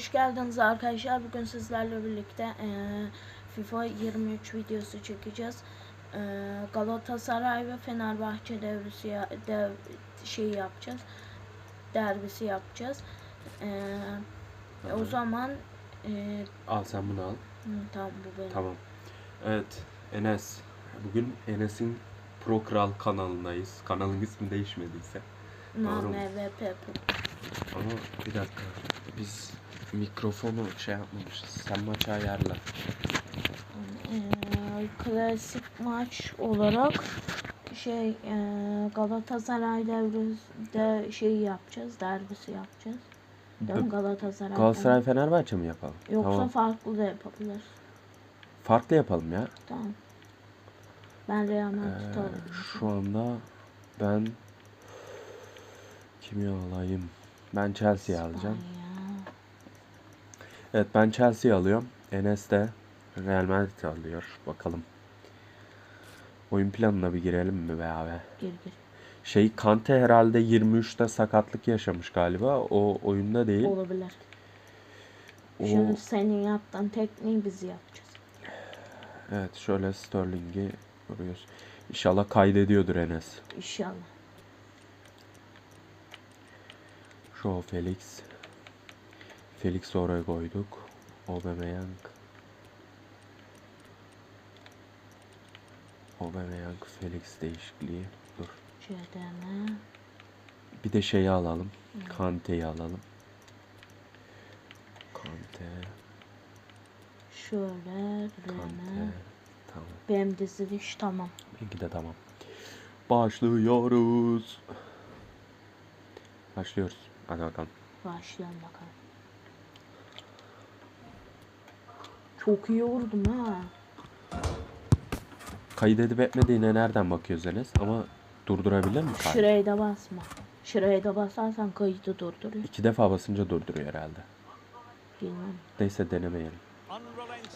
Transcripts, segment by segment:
Hoş geldiniz arkadaşlar. Bugün sizlerle birlikte eee, FIFA 23 videosu çekeceğiz. Eee, Galatasaray ve Fenerbahçe devrisi ya- dev, şey yapacağız. Derbisi yapacağız. Eee, o Hı. zaman eee, Al sen bunu al. hı, tamam bu benim. Tamam. Evet Enes. Bugün Enes'in Pro Kral kanalındayız. Kanalın ismi değişmediyse. Name ve Pepe. Ama bir dakika. Biz mikrofonu şey yapmamışız. Sen maçı ayarla. Eee, klasik maç olarak şey eee, Galatasaray devrinde şey yapacağız. Derbisi yapacağız. Değil mi? Galatasaray. Galatasaray Fenerbahçe mi yapalım? Yoksa Tamam. farklı da yapabilir. Farklı yapalım ya. Tamam. Ben Real Ee, Madrid alayım. şu anda ben kimi alayım? Ben Chelsea'yi alacağım. Evet ben Chelsea'yi alıyorum. Enes de Real Madrid alıyor. Bakalım. Oyun planına bir girelim mi be abi? Gir gir. Şey Kante herhalde 23'te sakatlık yaşamış galiba. O oyunda değil. Olabilir. O, Şimdi senin yaptığın tekniği biz yapacağız. evet şöyle Sterling'i vuruyoruz. İnşallah kaydediyordur Enes. İnşallah. Şu Felix. Felix oraya koyduk. Aubameyang. Aubameyang Felix değişikliği. Dur. CDM. Bir de şeyi alalım. Kante'yi alalım. Kante, Şöyle. Kante. Rene. Tamam. Benim diziliş tamam. Benimki de tamam. Başlıyoruz. Başlıyoruz. Hadi bakalım. Başlayalım bakalım. Çok iyi vurdum ha. Kaydedip etmediğine nereden bakıyoruz Enes? Ama durdurabilir mi kaydı? Şuraya da basma. Şuraya da basarsan kaydı durduruyor. İki defa basınca durduruyor herhalde. Bilmem. Neyse denemeyelim.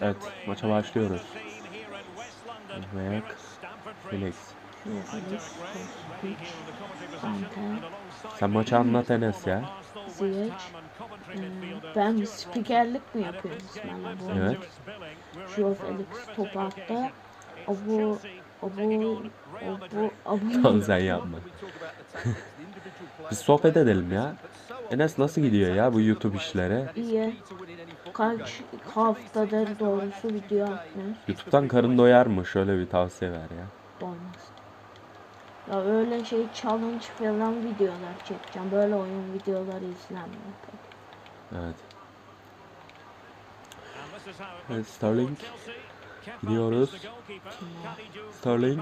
Evet, maça başlıyoruz. Ayak, Felix. Sen maçı anlat Enes ya. Ziyech. Ee, ben spikerlik mi yapıyorum İsmail'e bu Evet. Joe Felix top attı. Abu, Abu, Abu, Abu, Tamam sen yapma. Biz sohbet edelim ya. Enes nasıl gidiyor ya bu YouTube işleri? iyi. Kaç haftadır doğrusu video atmıyoruz. YouTube'dan karın doyar mı? Şöyle bir tavsiye ver ya. Ya öyle şey challenge falan videolar çekeceğim. Böyle oyun videoları izlenmiyor pek. Evet. Evet, Sterling. Gidiyoruz. Sterling.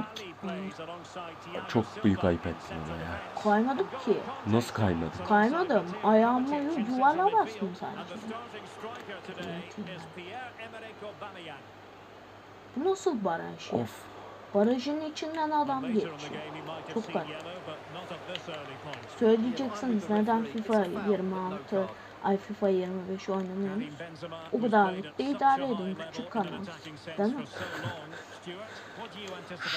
Çok büyük ama ya. Kaymadım ki. Nasıl kaymadı? Kaymadım. Ayağımı duvara bastım sadece. Bu nasıl baraj? Of. Barajın içinden adam geçiyor. Çok garip. Söyleyeceksiniz neden FIFA 26 ay FIFA 25 oynamıyoruz? O kadarlık da idare edin küçük kanal. Değil mi?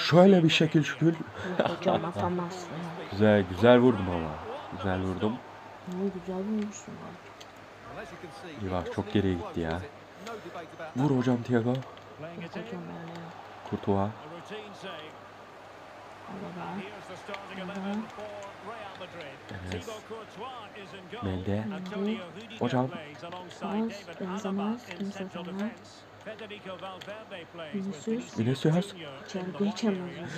Şöyle bir şekil şükür. Hocam atamazsın. Güzel güzel vurdum ama. Güzel vurdum. Ne güzel vurmuşsun. ya. İyi bak çok geriye gitti ya. Vur hocam Thiago. Kurtuğa. Enes. Mende. Hocam. Az, benzemez, kimse sana. Vinicius. Vinicius. İçeri geçemez.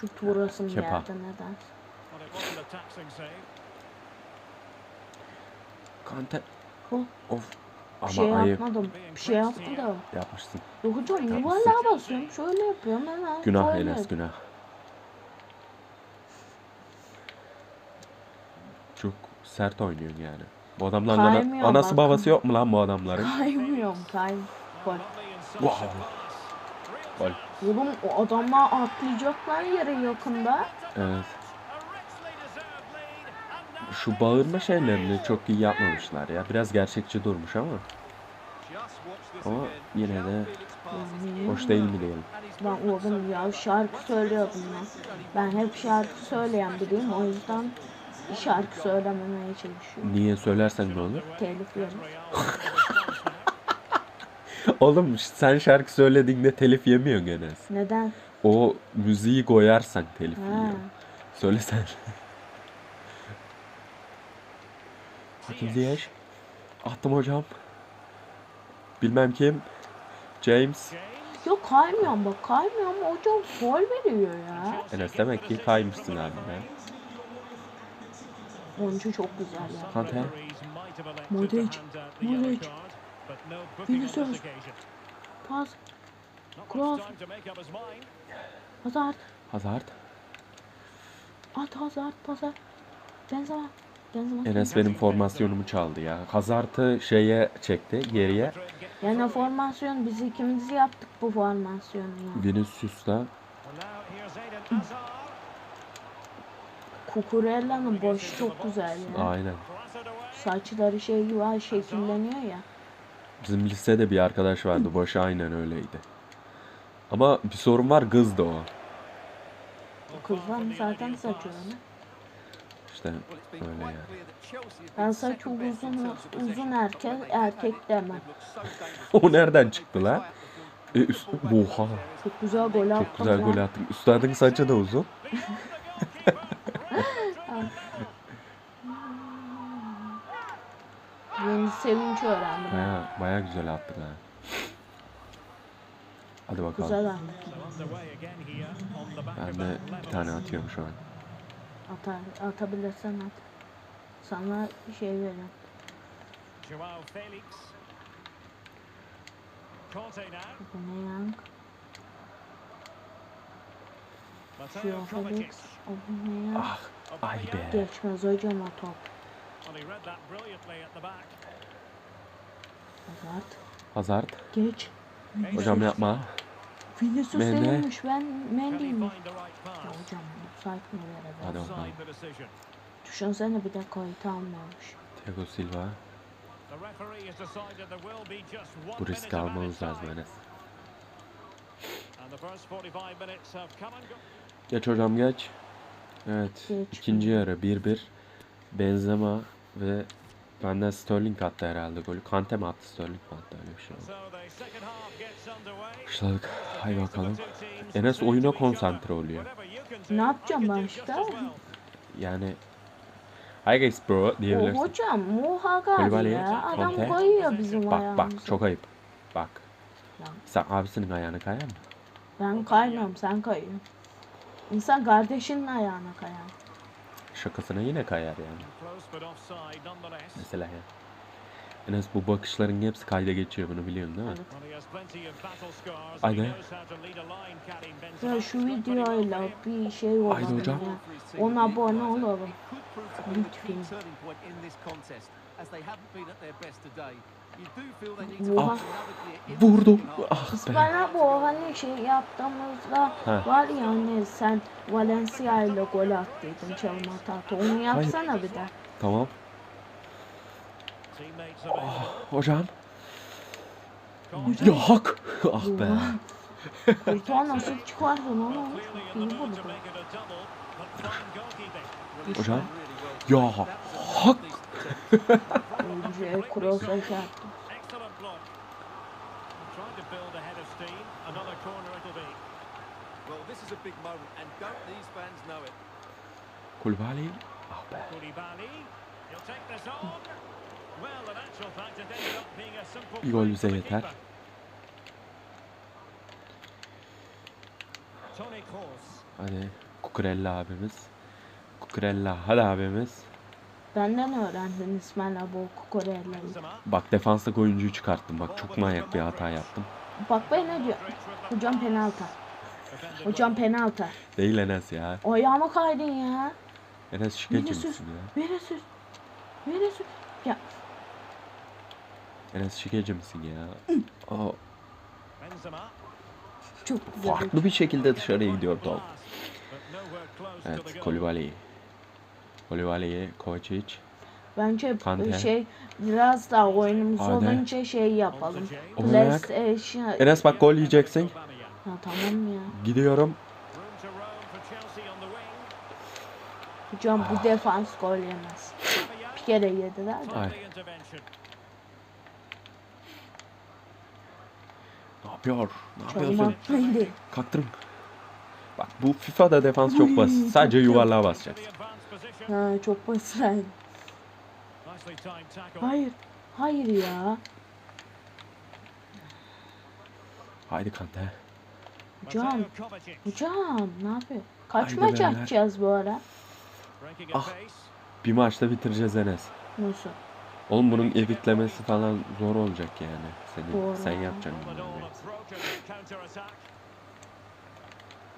Şut vurasım Kepa. geldi neden? Kante. Oh, Of. Bir Ama şey ayıp. yapmadım. Bir şey yapmadım. Yapmışsın. Yok hocam yuvarlığa basıyorum. Şöyle yapıyorum hemen. Günah şöyle. Enes günah. Çok sert oynuyorsun yani. Bu adamların ana- Kaymıyor anası bak. babası yok mu lan bu adamların? Kaymıyorum kaym. Gol. Wow. Gol. Oğlum o adamlar atlayacaklar yere yakında. Evet. Şu bağırma şeylerini çok iyi yapmamışlar ya. Biraz gerçekçi durmuş ama. Ama yine de hoş değil mi diyelim. Ben oğlum ya şarkı söylüyordum ben. Ben hep şarkı söyleyen biriyim o yüzden şarkı söylememeye çalışıyor. Niye söylersen ne olur? Telif yemiş. Oğlum sen şarkı söylediğinde telif yemiyorsun Enes. Neden? O müziği koyarsan telif yiyor. Söylesen. Hakim Ziyech. Attım hocam. Bilmem kim. James. Yok kaymıyorum bak kaymıyorum hocam gol veriyor ya. Enes demek ki kaymışsın abi ya. Oyuncu çok güzel ya. Kante. Modric, Modric, Vinicius, Pas, Kroos, Hazard, Hazard. at Hazard, pasa. Benzema. Enes benim formasyonumu çaldı ya. Hazard'ı şeye çekti geriye. Yani formasyon biz ikimiz yaptık bu formasyonu ya. Vinicius'la Kukurella'nın boşu çok güzel ya. aynen. Saçları şey gibi şekilleniyor ya. Bizim lisede bir arkadaş vardı. Başı aynen öyleydi. Ama bir sorun var kızdı o. Kızlar zaten saç öyle. İşte öyle yani. Ben saç uzun uzun erkek erkek demem. o nereden çıktı lan? E, üst... Oha. Çok güzel gol attım. Çok güzel gol attın. Üstadın saçı da uzun. Yeni sevinç öğrendim. Baya, baya güzel attın ha. Hadi bakalım. Güzel attım. Ben de bir tane atıyorum şu an. Atar, atabilirsen at. Sana şey veririm. Joao Felix. Conte now. Mateo Joao. Felix. Yank? Ah, ay be. Geçmez hocam o top. Hazard. Hazard. Geç. Hocam yapma. Vinicius Mene. değilmiş. Ben right Ya hocam bu saat mi verelim? Hadi bakalım. Düşünsene bir de kayıt almamış. Thiago Silva. Bu riski almamız lazım. Enes. And the first 45 minutes have come and gone. Geç hocam geç. Evet. Geç. ikinci yarı 1-1. Benzema ve benden Sterling attı herhalde golü. Kante mi attı Sterling mi attı öyle bir şey oldu. Başladık. Hay bakalım. Enes oyuna konsantre oluyor. Ne yapacağım ben işte? Yani Hi guys bro O diyebilirsin. hocam muhakkak Kulübali, ya. Adam Conte. koyuyor bizim Bak ayağımıza. bak çok ayıp. Bak. Ya. Sen abisinin ayağını kayar mı? Ben kaymıyorum sen kayıyorsun. İnsan kardeşinin ayağına kayar. Şakasına yine kayar yani. Mesela ya. Enes bu bakışların hepsi kayda geçiyor bunu biliyorsun değil mi? Evet. Well, he has plenty of battle scars. Haydi. He knows how to lead a line, Karim Benzema. Ya şu videoyla bir şey olalım hocam. ya. Ona abone olalım. Lütfen. turning point in this contest as they haven't been at their best today. You do feel they need to Oha. half. Ah be. Bana bu hani şey yaptığımızda Ha. var ya hani sen Valencia ile gol attıydın çalım atardı. Onu yapsana bir de. تمام؟ آه، هوجام يا هوك اخ با هوجام يا هوك كل بالي Ah be. Bir gol bize yeter. Hadi. Kukurella abimiz. Kukurella. Hadi abimiz. Benden öğrendin İsmail abi o Kukurella'yı. Bak defanstaki oyuncuyu çıkarttım. Bak çok manyak bir hata yaptım. Bak ben ne diyor? Hocam penaltı. Hocam penaltı. Değil Enes ya. Ayağıma kaydın ya. Enes şikeci Vinicius. misin ya? Vinicius. Vinicius. Ya Enes şikeci misin ya? Aa, çok güzel. farklı bir şekilde dışarıya gidiyor top. Evet. Kolibali. Kolibali, Kovacic. Bence Kante. şey biraz daha oyunumuz Hadi. olunca şey yapalım. Olarak. PlayStation. Enes bak gol yiyeceksin. Ha, tamam ya. Gidiyorum. Hocam bu defans gol yemez. Bir kere yediler de. Ay. Ne yapıyor? Ne yapıyorsun? Kaktırın. Bak bu FIFA'da defans çok basit. Sadece yuvarlığa basacaksın. Ha, çok basit. Hayır. Hayır ya. Haydi Kante. Hocam. Hocam ne yapıyor? Kaç Haydi maç beyler. atacağız bu ara? Ah. Bir maçta bitireceğiz Enes. Nasıl? Oğlum bunun editlemesi falan zor olacak yani. Senin, Doğru. sen yapacaksın counter-attack.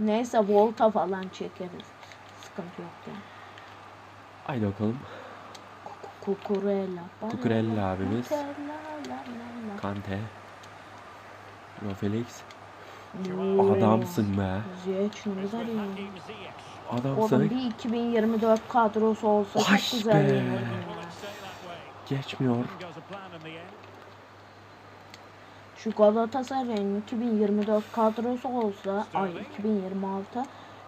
Neyse volta falan çekeriz. Sıkıntı yok yani. Haydi bakalım. Kukurella. Abimiz. Kukurella, la, la, la. Kante. Yo Felix. Adamsın be. Ziyech ne güzel Ziyech. Oğlum Adamsın. bir 2024 kadrosu olsa Ay çok güzel be. ya. Geçmiyor. Şu Galatasaray'ın 2024 kadrosu olsa ay 2026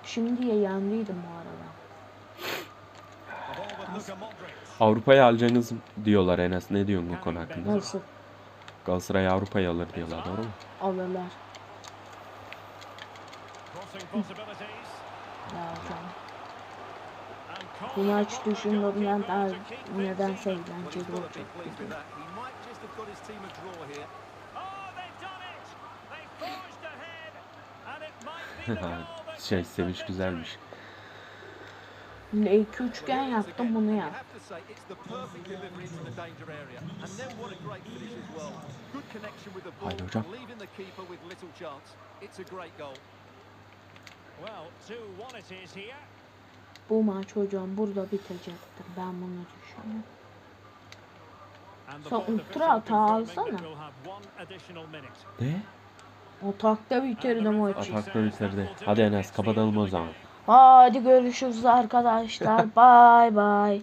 şimdiye yendiydim bu arada. Avrupa'ya alacaksınız diyorlar Enes. Ne diyorsun bu konu hakkında? Nasıl Galatasaray Avrupa'ya alır diyorlar doğru mu? alırlar Crossing possibilities. ya hocam. And Bu maç düşündüğümden daha nedense eğlenceli olacak. Oh, şey sevinç güzelmiş. L2 üçgen Well, here it is yaptım bunu You yap. have to say it's the perfect delivery into the danger area. And then what a great finish as well. Good connection with the ball, Haydi hocam. Well, 2-1 it is here. Bu maç hocam burada bitecektir. Ben bunu düşünüyorum. Sen ultra hata alsana. Ne? Atakta bitirdim maçı. Atakta bitirdi. Hadi Enes kapatalım o zaman. Hadi görüşürüz arkadaşlar. Bay bay.